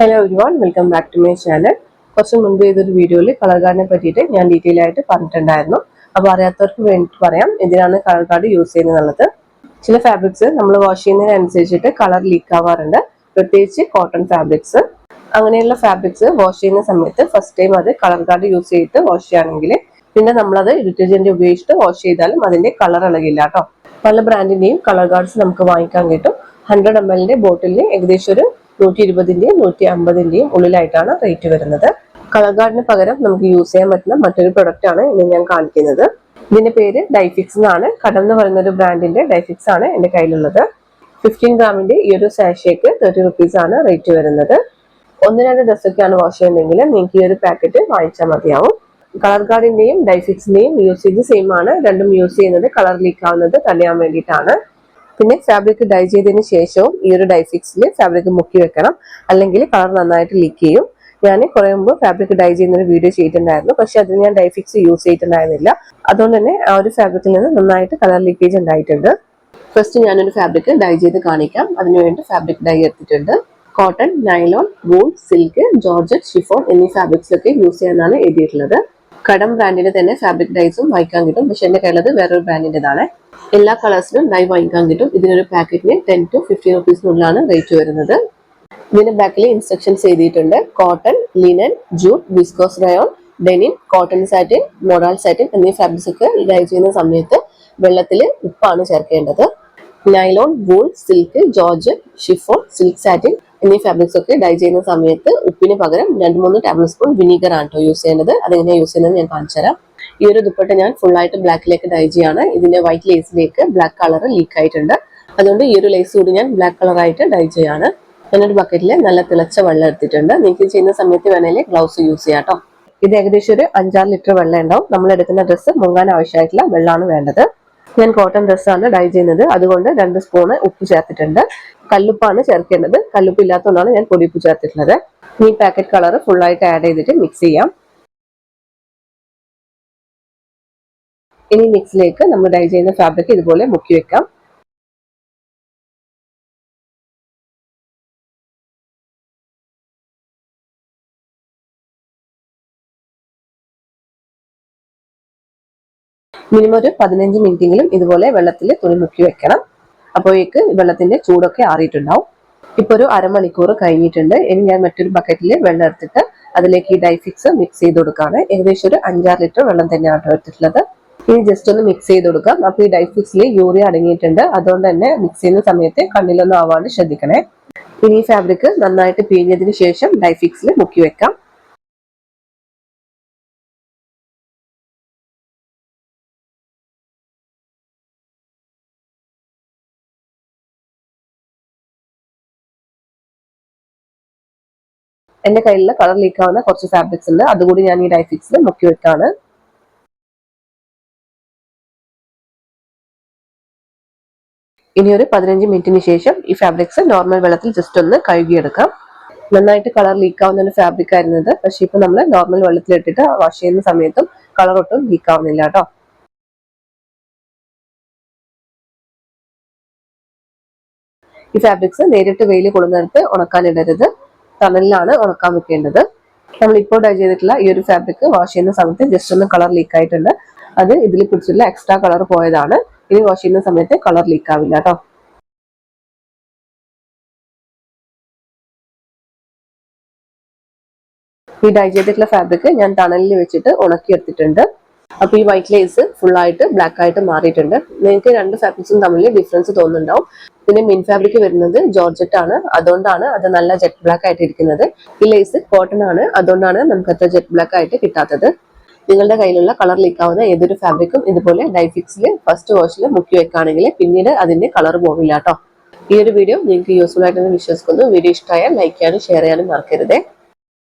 Hello everyone welcome back to my channel കുറച്ച് മുൻപ് ചെയ്തൊരു വീഡിയോയിൽ കളർ കാർഡിനെ പറ്റിയിട്ട് ഞാൻ ഡീറ്റെയിൽ ആയിട്ട് പറഞ്ഞിട്ടുണ്ടായിരുന്നു. അപ്പോൾ അറിയാത്തവർക്ക് വേണ്ടിയിട്ട് പറയാം എന്തിനാണ് കളർ കാർഡ് യൂസ് ചെയ്യുന്നത് ചില ഫാബ്രിക്സ് നമ്മൾ വാഷ് ചെയ്യുന്നതിനനുസരിച്ചിട്ട് കളർ ലീക്ക് ആവാറുണ്ട്. പ്രത്യേകിച്ച് കോട്ടൺ ഫാബ്രിക്സ് അങ്ങനെയുള്ള ഫാബ്രിക്സ് വാഷ് ചെയ്യുന്ന സമയത്ത് ഫസ്റ്റ് ടൈം അത് കളർ കാർഡ് യൂസ് ചെയ്തിട്ട് വാഷ് ചെയ്യുകയാണെങ്കിൽ പിന്നെ നമ്മളത് ഡിറ്റർജന്റ് ഉപയോഗിച്ചിട്ട് വാഷ് ചെയ്താലും അതിന്റെ കളർ ഇളകില്ല കേട്ടോ. പല ബ്രാൻഡിന്റെയും കളർ കാർഡ്സ് നമുക്ക് വാങ്ങിക്കാൻ കിട്ടും. ഹൺഡ്രഡ് എം എല്ലിന്റെ ബോട്ടിലിന് ഏകദേശം ഒരു നൂറ്റി ഇരുപതിന്റെയും നൂറ്റി അമ്പതിന്റെയും ഉള്ളിലായിട്ടാണ് റേറ്റ് വരുന്നത്. കളർ ഗാർഡിന് പകരം നമുക്ക് യൂസ് ചെയ്യാൻ പറ്റുന്ന മറ്റൊരു പ്രൊഡക്റ്റ് ആണ് ഇന്ന് ഞാൻ കാണിക്കുന്നത്. ഇതിന്റെ പേര് ഡൈഫിക്സ് എന്നാണ്. കടം എന്ന് പറയുന്ന ഒരു ബ്രാൻഡിന്റെ ഡൈഫിക്സ് ആണ് എന്റെ കയ്യിലുള്ളത്. ഫിഫ്റ്റീൻ ഗ്രാമിന്റെ ഈ ഒരു സാഷേക്ക് തേർട്ടി റുപ്പീസ് ആണ് റേറ്റ് വരുന്നത്. ഒന്ന് രണ്ട് ഡ്രസ്സൊക്കെയാണ് വാഷ് ചെയ്യുന്നതെങ്കിൽ നിങ്ങൾക്ക് ഈ ഒരു പാക്കറ്റ് വാങ്ങിച്ചാൽ മതിയാവും. കളർ ഗാർഡിന്റെയും ഡൈഫിക്സിന്റെയും യൂസേജ് സെയിം ആണ്. രണ്ടും യൂസ് ചെയ്യുന്നത് കളർ ലീക്ക് ആവുന്നത് തടയാൻ വേണ്ടിയിട്ടാണ്. പിന്നെ ഫാബ്രിക് ഡൈ ചെയ്തതിന് ശേഷവും ഈ ഒരു ഡൈഫിക്സിൽ ഫാബ്രിക് മുക്കി വെക്കണം. അല്ലെങ്കിൽ കളർ നന്നായിട്ട് ലീക്ക് ചെയ്യും. ഞാൻ കുറെ മുമ്പ് ഫാബ്രിക് ഡൈ ചെയ്യുന്ന ഒരു വീഡിയോ ചെയ്തിട്ടുണ്ടായിരുന്നു. പക്ഷെ അതിന് ഞാൻ ഡൈഫിക്സ് യൂസ് ചെയ്തിട്ടുണ്ടായിരുന്നില്ല. അതുകൊണ്ട് തന്നെ ആ ഒരു ഫാബ്രിക്കിൽ നിന്ന് നന്നായിട്ട് കളർ ലീക്കേജ് ഉണ്ടായിട്ടുണ്ട്. ഫസ്റ്റ് ഞാനൊരു ഫാബ്രിക് ഡൈ ചെയ്ത് കാണിക്കാം. അതിനുവേണ്ടി ഫാബ്രിക് ഡൈ എടുത്തിട്ടുണ്ട്. Cotton nylon wool silk georgette chiffon എന്നീ ഫാബ്രിക്സിലൊക്കെ യൂസ് ചെയ്യാനാണ് എഴുതിയിട്ടുള്ളത്. കടം ബ്രാൻഡിന്റെ തന്നെ ഫാബ്രിക് ഡൈസും വാങ്ങിക്കാൻ കിട്ടും. പക്ഷെ എന്റെ കയ്യിലത് വേറൊരു ബ്രാൻഡിന്റേതാണ് എല്ലാ കളേഴ്സിലും ഡൈ വാങ്ങിക്കാൻ കിട്ടും. ഇതിനൊരു പാക്കറ്റിന് ടെൻ ടു ഫിഫ്റ്റീൻ റുപ്പീസിനുള്ളിലാണ് റേറ്റ് വരുന്നത്. ഇതിന്റെ ബാക്കിൽ ഇൻസ്ട്രക്ഷൻസ് എഴുതിയിട്ടുണ്ട്. Cotton linen jute viscose rayon denim cotton satin morale satin എന്നീ ഫാബ്രിക്സ് ഒക്കെ ഡൈ ചെയ്യുന്ന സമയത്ത് വെള്ളത്തിൽ ഉപ്പാണ് ചേർക്കേണ്ടത്. Nylon wool silk georgette chiffon silk satin എന്നീ ഫാബ്രിക്സ് ഒക്കെ ഡൈ ചെയ്യുന്ന സമയത്ത് ഉപ്പിന് പകരം രണ്ട് മൂന്ന് ടേബിൾ സ്പൂൺ വിനീഗർ ആണ് കേട്ടോ യൂസ് ചെയ്യുന്നത്. അതെങ്ങനെയാണ് യൂസ് ചെയ്യുന്നത് ഞാൻ കാണിച്ചു തരാം. ഈ ഒരു ദുപ്പട്ട ഞാൻ ഫുൾ ആയിട്ട് ബ്ലാക്കിലേക്ക് ഡൈ ചെയ്യാണ്. ഇതിന്റെ വൈറ്റ് ലേസിലേക്ക് ബ്ലാക്ക് കളർ ലീക്ക് ആയിട്ടുണ്ട്. അതുകൊണ്ട് ഈ ഒരു ലേസ് കൂടി ഞാൻ ബ്ലാക്ക് കളർ ആയിട്ട് ഡൈ ചെയ്യാണ്. ഞാനൊരു ബക്കറ്റിൽ നല്ല തിളച്ച വെള്ളം എടുത്തിട്ടുണ്ട്. നിങ്ങൾക്ക് ചെയ്യുന്ന സമയത്ത് വേണമെങ്കിൽ ഗ്ലൗസ് യൂസ് ചെയ്യാം കേട്ടോ ഇത് ഏകദേശം ഒരു അഞ്ചാറ് ലിറ്റർ വെള്ളം ഉണ്ടാവും നമ്മൾ എടുക്കുന്ന ഡ്രസ്സ് മുങ്ങാൻ ആവശ്യമായിട്ടുള്ള വെള്ളമാണ് വേണ്ടത്. ഞാൻ കോട്ടൺ ഡ്രസ്സാണ് ഡൈ ചെയ്യുന്നത്. അതുകൊണ്ട് രണ്ട് സ്പൂണ് ഉപ്പ് ചേർത്തിട്ടുണ്ട്. കല്ലുപ്പാണ് ചേർക്കേണ്ടത്. കല്ലുപ്പ് ഇല്ലാത്തതുകൊണ്ടാണ് ഞാൻ പൊടിയുപ്പ് ചേർത്തിട്ടുള്ളത്. ഈ പാക്കറ്റ് കളർ ഫുള്ളായിട്ട് ആഡ് ചെയ്തിട്ട് മിക്സ് ചെയ്യാം. ഇനി മിക്സിലേക്ക് നമ്മൾ ഡൈ ചെയ്യുന്ന ഫാബ്രിക് ഇതുപോലെ മുക്കി വെക്കാം. മിനിമം ഒരു പതിനഞ്ച് മിനിറ്റെങ്കിലും ഇതുപോലെ വെള്ളത്തിൽ തുണി മുക്കി വെക്കണം. അപ്പോഴേക്ക് വെള്ളത്തിന്റെ ചൂടൊക്കെ ആറിയിട്ടുണ്ടാവും. ഇപ്പൊ ഒരു അരമണിക്കൂർ കഴിഞ്ഞിട്ടുണ്ട്. ഇനി ഞാൻ മറ്റൊരു ബക്കറ്റിൽ വെള്ളം എടുത്തിട്ട് അതിലേക്ക് ഈ ഡൈഫിക്സ് മിക്സ് ചെയ്ത് കൊടുക്കാണ് ഏകദേശം ഒരു അഞ്ചാറ് ലിറ്റർ വെള്ളം തന്നെയാണ് എടുത്തിട്ടുള്ളത്. ഇനി ജസ്റ്റ് ഒന്ന് മിക്സ് ചെയ്ത് കൊടുക്കാം. അപ്പൊ ഈ ഡൈഫിക്സിൽ യൂറിയ അടങ്ങിയിട്ടുണ്ട്. അതുകൊണ്ട് തന്നെ മിക്സ് ചെയ്യുന്ന സമയത്ത് കണ്ണിലൊന്നും ആവാണ്ട് ശ്രദ്ധിക്കണേ. ഇനി ഈ ഫാബ്രിക് നന്നായിട്ട് പിഴിഞ്ഞതിന് ശേഷം ഡൈഫിക്സിൽ മുക്കി വെക്കാം. എന്റെ കയ്യിലുള്ള കളർ ലീക്ക് ആവുന്ന കുറച്ച് ഫാബ്രിക്സ് ഉണ്ട്. അതുകൂടി ഞാൻ ഈ ഡൈഫിക്സിൽ മുക്കി വെക്കാണ്. ഇനി ഒരു പതിനഞ്ച് മിനിറ്റിന് ശേഷം ഈ ഫാബ്രിക്സ് നോർമൽ വെള്ളത്തിൽ ജസ്റ്റ് ഒന്ന് കഴുകിയെടുക്കാം. നന്നായിട്ട് കളർ ലീക്ക് ആവുന്ന ഒരു ഫാബ്രിക് ആയിരുന്നത് പക്ഷെ ഇപ്പൊ നമ്മൾ നോർമൽ വെള്ളത്തിൽ ഇട്ടിട്ട് വാഷ് ചെയ്യുന്ന സമയത്തും കളർ ഒട്ടും ലീക്ക് ആവുന്നില്ല കേട്ടോ. ഈ ഫാബ്രിക്സ് നേരിട്ട് വെയിൽ കൊള്ളുന്നിടത്ത് ഉണക്കാനിടരുത്. തണലിലാണ് ഉണക്കാൻ വെക്കേണ്ടത് നമ്മളിപ്പോൾ ഡൈ ചെയ്തിട്ടുള്ള ഈ ഒരു ഫാബ്രിക് വാഷ് ചെയ്യുന്ന സമയത്ത് ജസ്റ്റ് ഒന്ന് കളർ ലീക്ക് ആയിട്ടുണ്ട്. അത് ഇതിൽ പിടിച്ചിട്ടുള്ള എക്സ്ട്രാ കളർ പോയതാണ്. ഇനി വാഷ് ചെയ്യുന്ന സമയത്ത് കളർ ലീക്ക് ആവില്ല കേട്ടോ ഈ ഡൈ ചെയ്തിട്ടുള്ള ഫാബ്രിക് ഞാൻ തണലിൽ വെച്ചിട്ട് ഉണക്കി എടുത്തിട്ടുണ്ട് അപ്പൊ ഈ വൈറ്റ് ലേസ് ഫുൾ ആയിട്ട് ബ്ലാക്ക് ആയിട്ട് മാറിയിട്ടുണ്ട്. നിങ്ങൾക്ക് രണ്ട് ഫാബ്രിക്സും തമ്മിൽ ഡിഫറൻസ് തോന്നുന്നുണ്ടാവും. പിന്നെ മിൻ ഫാബ്രിക് വരുന്നത് ജോർജറ്റ് ആണ്. അതുകൊണ്ടാണ് അത് നല്ല ജെറ്റ് ബ്ലാക്ക് ആയിട്ട് ഇരിക്കുന്നത്. ഈ ലേസ് കോട്ടൺ ആണ്. അതുകൊണ്ടാണ് നമുക്ക് അത്ര ജെറ്റ് ബ്ലാക്ക് ആയിട്ട് കിട്ടാത്തത്. നിങ്ങളുടെ കയ്യിലുള്ള കളർ ലീക്കാവുന്ന ഏതൊരു ഫാബ്രിക്കും ഇതുപോലെ ഡൈഫിക്സിൽ ഫസ്റ്റ് വാഷിൽ മുക്കി വെക്കുകയാണെങ്കിൽ പിന്നീട് അതിന്റെ കളർ പോവില്ല കേട്ടോ ഈ ഒരു വീഡിയോ നിങ്ങൾക്ക് യൂസ്ഫുൾ ആയിട്ടെന്ന് വിശ്വസിക്കുന്നു. വീഡിയോ ഇഷ്ടമായാൽ ലൈക്ക് ചെയ്യാനും ഷെയർ ചെയ്യാനും മറക്കരുതേ.